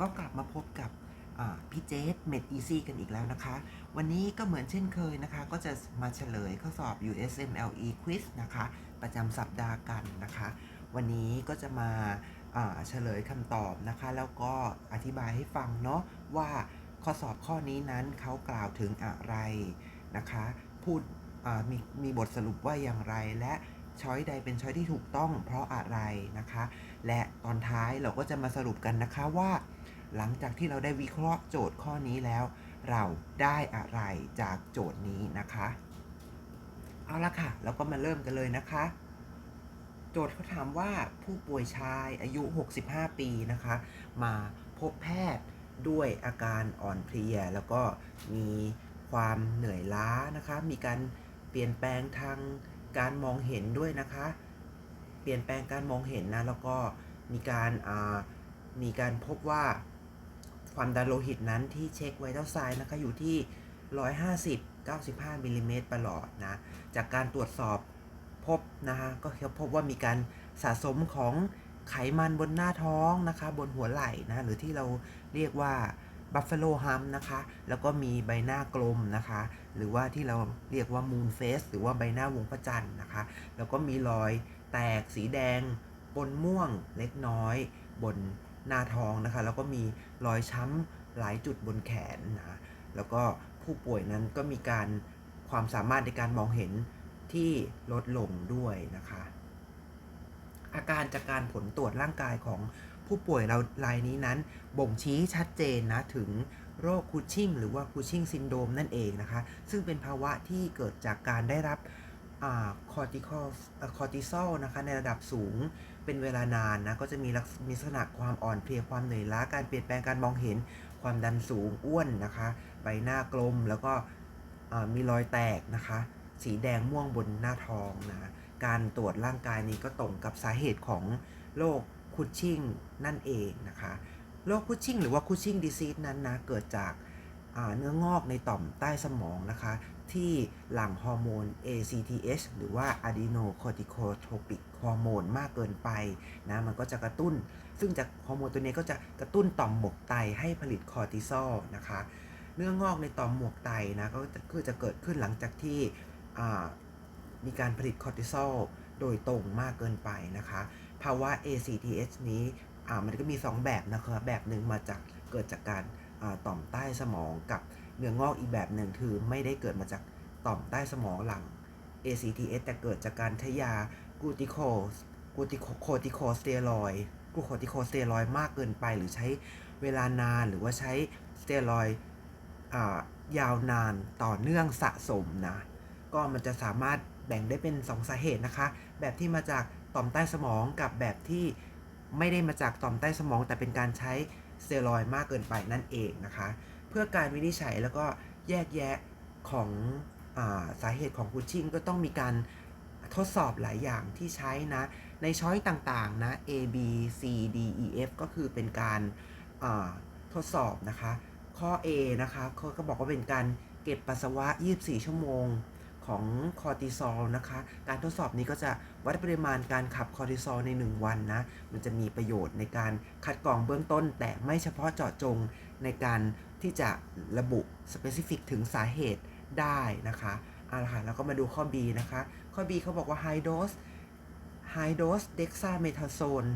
ก็กลับมาพบกับพี่เจสเมดอีซี่กันอีกแล้วนะคะ วันนี้ก็เหมือนเช่นเคยนะคะ ก็จะมาเฉลยข้อสอบ USMLE Quiz นะคะ ประจำสัปดาห์กันนะคะ วันนี้ก็จะมาเฉลยคำตอบนะคะ แล้วก็อธิบายให้ฟังเนาะว่าข้อสอบข้อนี้นั้นเขากล่าวถึงอะไรนะคะ พูดมีมีบทสรุปว่าอย่างไรและ ช้อยใดเป็นช้อยที่ถูกต้องเพราะอะไรนะคะ และตอนท้ายเราก็จะมาสรุปกันนะคะว่า หลังจากที่เราได้วิเคราะห์โจทย์ข้อนี้แล้ว เราได้อะไรจากโจทย์นี้นะคะ เอาละค่ะ เราก็มาเริ่มกันเลยนะคะ โจทย์เขาถามว่าผู้ป่วยชายอายุ 65 ปีนะคะ มาพบแพทย์ด้วยอาการอ่อนเพลีย แล้วก็มีความเหนื่อยล้านะคะ มีการเปลี่ยนแปลงทาง การมองเห็นด้วยนะคะ เปลี่ยนแปลงการมองเห็นนะ แล้วก็มีการมีการพบว่าความดันโลหิตนั้นที่เช็คไวทัลไซน์นะคะอยู่ที่ 150 95มิลลิเมตรประหลอดนะ จากการตรวจสอบพบนะคะก็พบว่ามีการสะสมของไขมันบนหน้าท้องนะคะ บนหัวไหล่นะ หรือที่เราเรียกว่า บัฟฟโลฮัมนะคะ แล้วก็มีใบหน้ากลมนะคะ หรือว่าที่เราเรียกว่ามูนเฟสหรือว่าใบหน้าวงพระจันทร์นะคะ แล้วก็มีรอยแตกสีแดงปนม่วงเล็กน้อย บนหน้าท้องนะคะ แล้วก็มีรอยช้ำหลายจุดบนแขนนะแล้วก็ผู้ป่วยนั้นก็มีการความสามารถในการมองเห็นที่ลดลงด้วยนะคะ อาการจากการผลตรวจร่างกายของ ผู้ป่วยเรารายนี้นั้น บ่งชี้ชัดเจนนะถึงโรคคูชิงหรือว่าคูชิงซินโดมนั่นเองนะคะ ซึ่งเป็นภาวะที่เกิดจากการได้รับคอร์ติคอลคอร์ติซอลนะคะในระดับสูงเป็นเวลานานนะก็จะมีลักษมีลักษณะความอ่อนเพลียความเหนื่อยล้าการเปลี่ยนแปลงการมองเห็นความดันสูงอ้วนนะคะ ใบหน้ากลมแล้วก็มีรอยแตกนะคะ สีแดงม่วงบนหน้าท้องนะการตรวจร่างกายนี้ก็ตรงกับสาเหตุของโรค คุชชิงนั่นเองนะคะโรคคุชชิงหรือว่าคุชชิงดิซีสนั้นนะเกิดจากาเนื้องอกในต่อมใต้สมองนะคะ ที่หลั่งฮอร์โมน ACTH หรือว่า adenocorticotropic ฮอร์โมนมากเกินไปนะมันก็จะกระตุ้น ซึ่งจากฮอร์โมนตัวนี้ก็จะกระตุ้นต่อมหมวกไตให้ผลิตคอร์ติซอลนะคะ เนื้องอกในต่อมหมวกไตนะก็คือจะเกิดขึ้นหลังจากที่มีการผลิตคอร์ติซอลโดยตรงมากเกินไปนะคะ ภาวะ ACTH นี้มันก็มี 2 แบบนะคะแบบหนึ่งมาจากเกิดจากการต่อมใต้สมองกับเนื้องอกอีกแบบหนึ่งคือไม่ได้เกิดมาจากต่อมใต้สมองหลัง ACTH แต่เกิดจากการใช้ยากูติโคกูติโคติโคสเตียรอยกูโคติโคสเตียรอยมากเกินไป หรือใช้เวลานานหรือว่าใช้สเตียรอยยาวนานต่อเนื่องสะสมนะ ก็มันจะสามารถแบ่งได้เป็น 2 สาเหตุนะคะ แบบที่มาจาก ต่อมใต้สมองกับแบบที่ไม่ได้มาจากต่อมใต้สมอง แต่เป็นการใช้สเตียรอยด์มากเกินไปนั่นเองนะคะ เพื่อการวินิจฉัยแล้วก็แยกแยะของอาสาเหตุของคูชิ่งก็ต้องมีการทดสอบหลายอย่างที่ใช้นะ ในช้อยต่างๆนะ A B C D E F ก็คือเป็นการาทดสอบนะคะ ข้อ A นะคะเขาก็บอกว่าเป็นการเก็บปัสสาวะ 24 ชั่วโมง ของคอร์ติซอลนะคะ การทดสอบนี้ก็จะวัดปริมาณการขับคอร์ติซอลใน 1 วันนะ มันจะมีประโยชน์ในการคัดกรองเบื้องต้น แต่ไม่เฉพาะเจาะจงในการที่จะระบุ specific ถึงสาเหตุได้นะคะเอาละค่ะแล้วก็มาดูข้อ B นะคะ ข้อ B เขาบอกว่า high dose high dose dexamethasone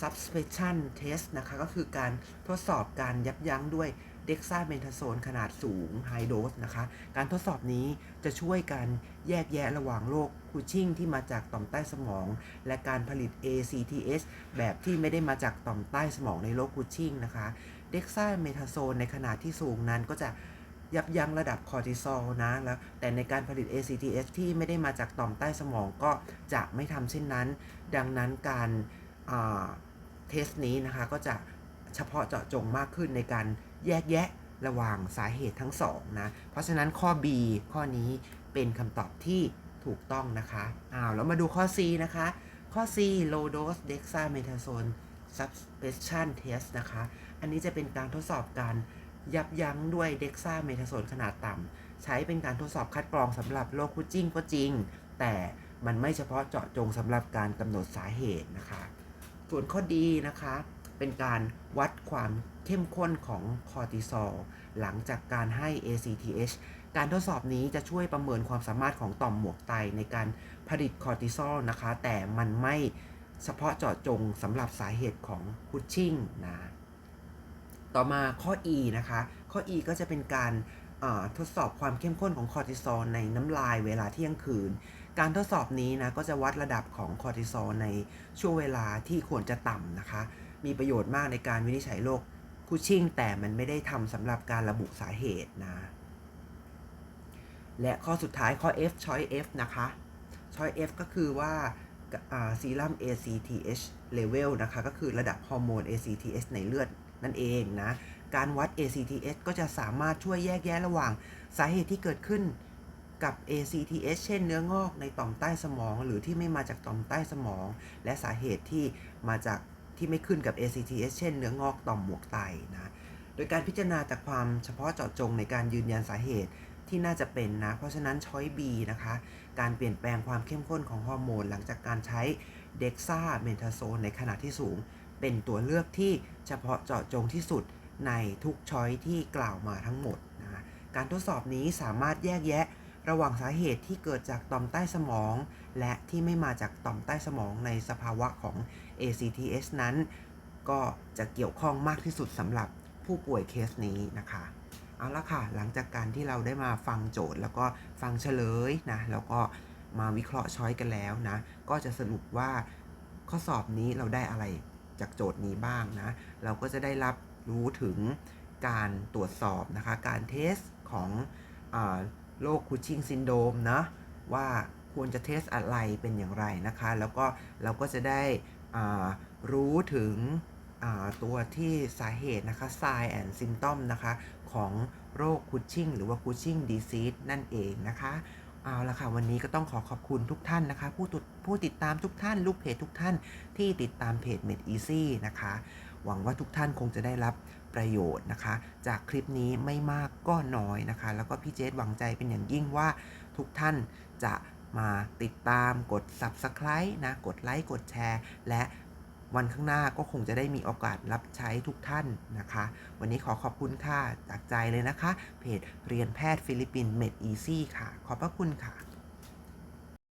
subspection test นะคะ ก็คือการทดสอบการยับยั้งด้วย dexamethasone ขนาดสูง high dose นะคะ การทดสอบนี้จะช่วยการแยกแยะระหว่างโรคคูชิ่งที่มาจากต่อมใต้สมอง และการผลิต ACTH แบบที่ไม่ได้มาจากต่อมใต้สมองในโรคคูชิ่งนะคะ dexamethasone ในขนาดที่สูงนั้นก็จะยับยั้งระดับคอร์ติซอลนะแล้วแต่ในการผลิต ACTH ที่ไม่ได้มาจากต่อมใต้สมองก็จะไม่ทำเช่นนั้น ดังนั้นการเทสนี้นะคะก็จะเฉพาะเจาะจงมากขึ้นในการ แยกแยะระหว่างสาเหตุทั้งสองนะ เพราะฉะนั้นข้อ B ข้อนี้เป็นคำตอบที่ถูกต้องนะคะอ้าวแล้วมาดูข้อ C นะคะ ข้อ C low dose dexamethasone suspension test นะคะ อันนี้จะเป็นการทดสอบการยับยั้งด้วยเด็กซ่าเมทาโซนขนาดต่ำใช้เป็นการทดสอบคัดกรองสำหรับโรคคุชชิ่งก็จริง แต่มันไม่เฉพาะเจาะจงสำหรับการกำหนดสาเหตุนะคะ ส่วนข้อดีนะคะ เป็นการวัดความเข้มข้นของคอร์ติซอลหลังจากการให้ ACTH การทดสอบนี้จะช่วยประเมินความสามารถของต่อมหมวกไตในการผลิตคอร์ติซอลนะคะ แต่มันไม่เฉพาะเจาะจงสำหรับสาเหตุของคุชชิ่งนะ ต่อมาข้อ E นะคะ ข้อ E ก็จะเป็นการทดสอบความเข้มข้นของคอร์ติซอลในน้ำลายเวลาเที่ยงคืน การทดสอบนี้นะก็จะวัดระดับของคอร์ติซอลในช่วงเวลาที่ควรจะต่ำนะคะ มีประโยชน์มากในการวินิจฉัยโรคคุชชิ่งแต่มันไม่ได้ทำสำหรับการระบุสาเหตุนะ และข้อสุดท้ายข้อ F choice F นะคะ choice F ก็คือว่าซีรัม ACTH level นะคะ ก็คือระดับฮอร์โมน ACTH ในเลือดนั่นเองนะ การวัด ACTH ก็จะสามารถช่วยแยกแยะระหว่างสาเหตุที่เกิดขึ้นกับ ACTH เช่นเนื้องอกในต่อมใต้สมอง หรือที่ไม่มาจากต่อมใต้สมอง และสาเหตุที่มาจาก ที่ไม่ขึ้นกับ ACTH เช่นเนื้องอกต่อมหมวกไตนะโดยการพิจารณาจากความเฉพาะเจาะจงในการยืนยันสาเหตุที่น่าจะเป็นนะ เพราะฉะนั้นช้อย B นะคะ การเปลี่ยนแปลงความเข้มข้นของฮอร์โมน หลังจากการใช้เด็กซ่าเมนทาโซนในขนาดที่สูง เป็นตัวเลือกที่เฉพาะเจาะจงที่สุดในทุกช้อยที่กล่าวมาทั้งหมดนะการทดสอบนี้สามารถแยกแยะ ระหว่างสาเหตุที่เกิดจากต่อมใต้สมอง และที่ไม่มาจากต่อมใต้สมองในสภาวะของ ACTH นั้น ก็จะเกี่ยวข้องมากที่สุดสำหรับผู้ป่วยเคสนี้นะคะ เอาละค่ะ หลังจากการที่เราได้มาฟังโจทย์ แล้วก็ฟังเฉลยนะ แล้วก็มาวิเคราะห์ช้อยกันแล้วนะ ก็จะสรุปว่าข้อสอบนี้เราได้อะไรจากโจทย์นี้บ้างนะ เราก็จะได้รับรู้ถึงการตรวจสอบนะคะ การเทสของ โรคคูชิงซินโดรมนะว่าควรจะเทสอะไรเป็นอย่างไรนะคะ แล้วก็เราก็จะได้รู้ถึงตัวที่สาเหตุนะคะ sign and symptom นะคะ ของโรคคูชิงหรือว่าคูชิงดีซีสนั่นเองนะคะเอาละค่ะ วันนี้ก็ต้องขอขอบคุณทุกท่านนะคะ ผู้ติดผู้ติดตามทุกท่าน ลูกเพจทุกท่านที่ติดตามเพจ Med Easy นะคะ หวังว่าทุกท่านคงจะได้รับ ประโยชน์นะคะ จากคลิปนี้ไม่มากก็น้อยนะคะ แล้วก็พี่เจษหวังใจเป็นอย่างยิ่งว่าทุกท่านจะมาติดตามกด Subscribe นะ กดไลค์ กดแชร์ และวันข้างหน้าก็คงจะได้มีโอกาสรับใช้ทุกท่านนะคะ วันนี้ขอขอบคุณค่ะ จากใจเลยนะคะ เพจเรียนแพทย์ฟิลิปปินส์ Med Easy ค่ะ ขอบพระคุณค่ะ